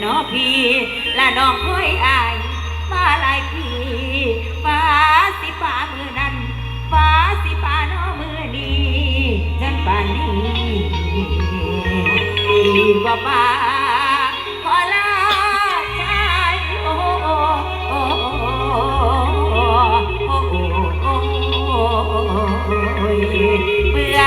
เนาะพี่ละน้องค่อยอายมาลายพีฟ้าสิฟ้ามือนั้นฟ้าสิฟ้าน้อมือนี้จนป่านนี้ดีว่ฟ้าขอลาชาโอ้โอ้โอ้โเบื่อ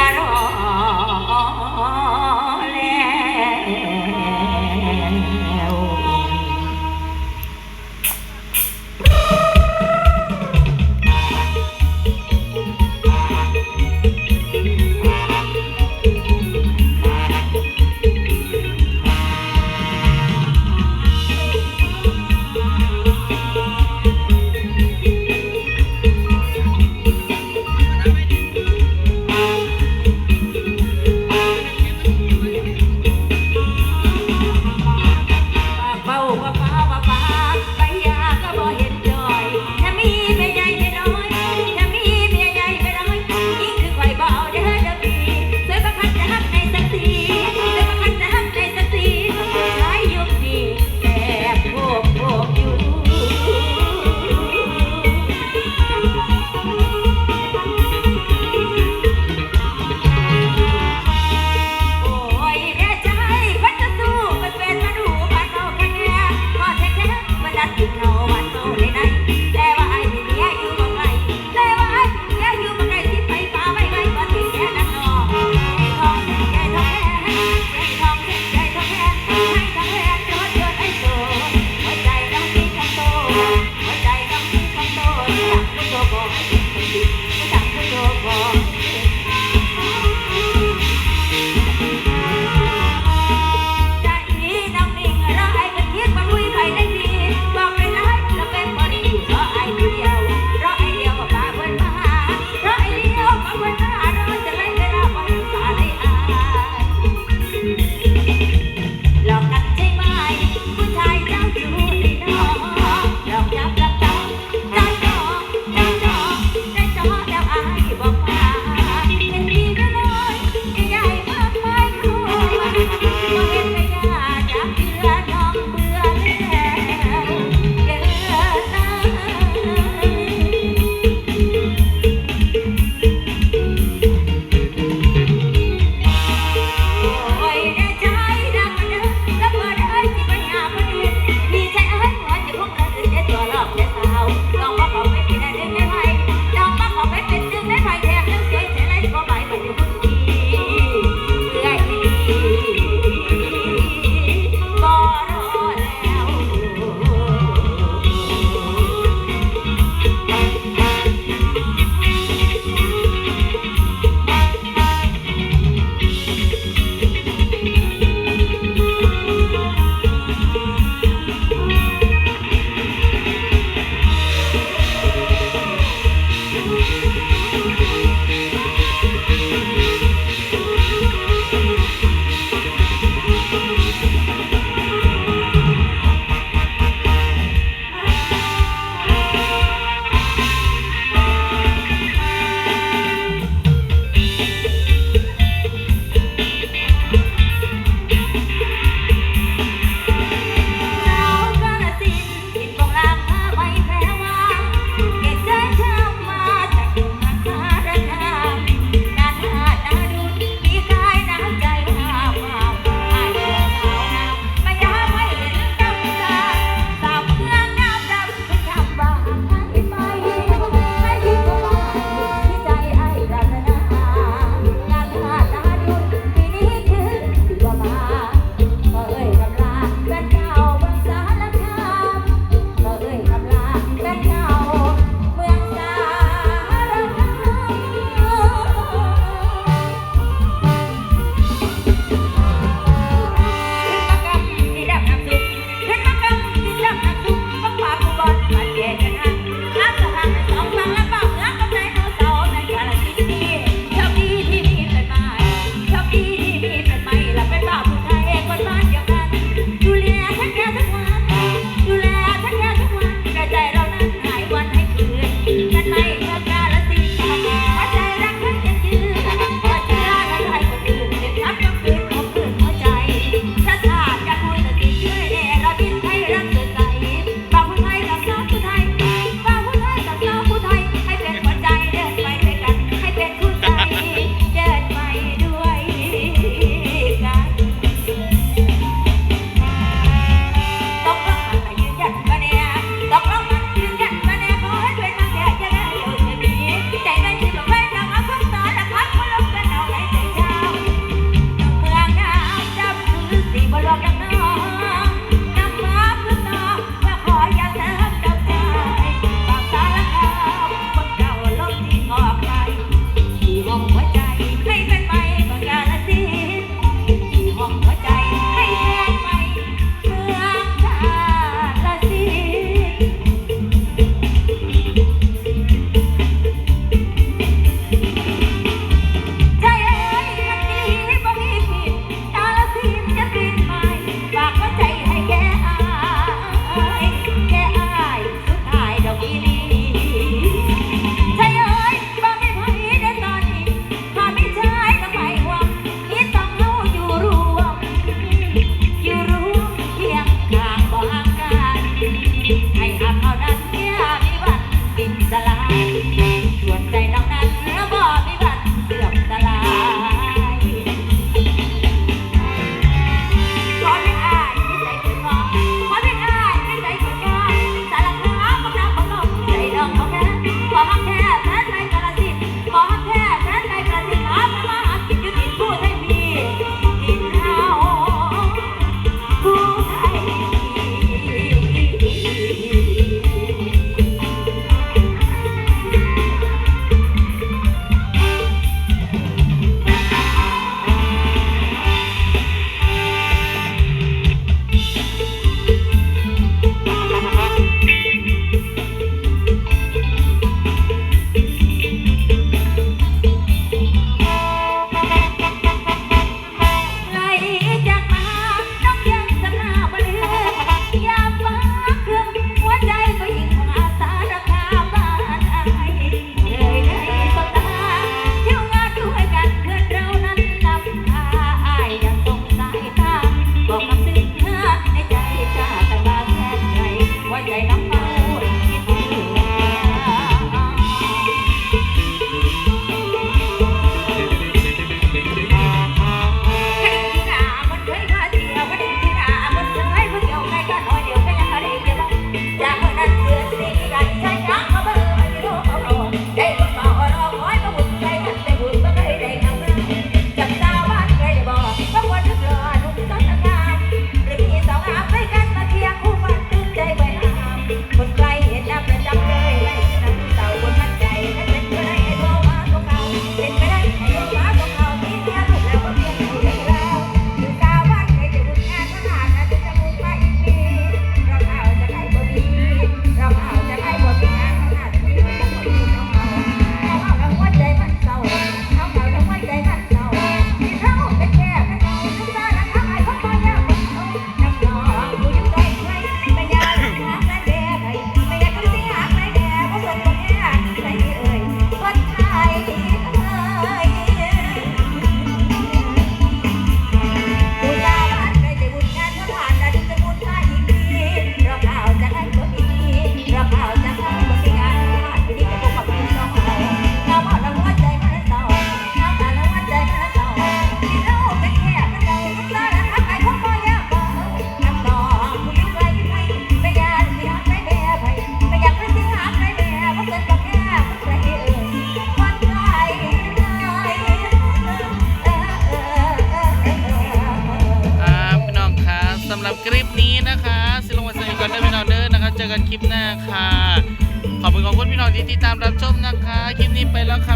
น่อยติดตามรับชมนะคะ คลิปนี้ไปแล้วค่ะ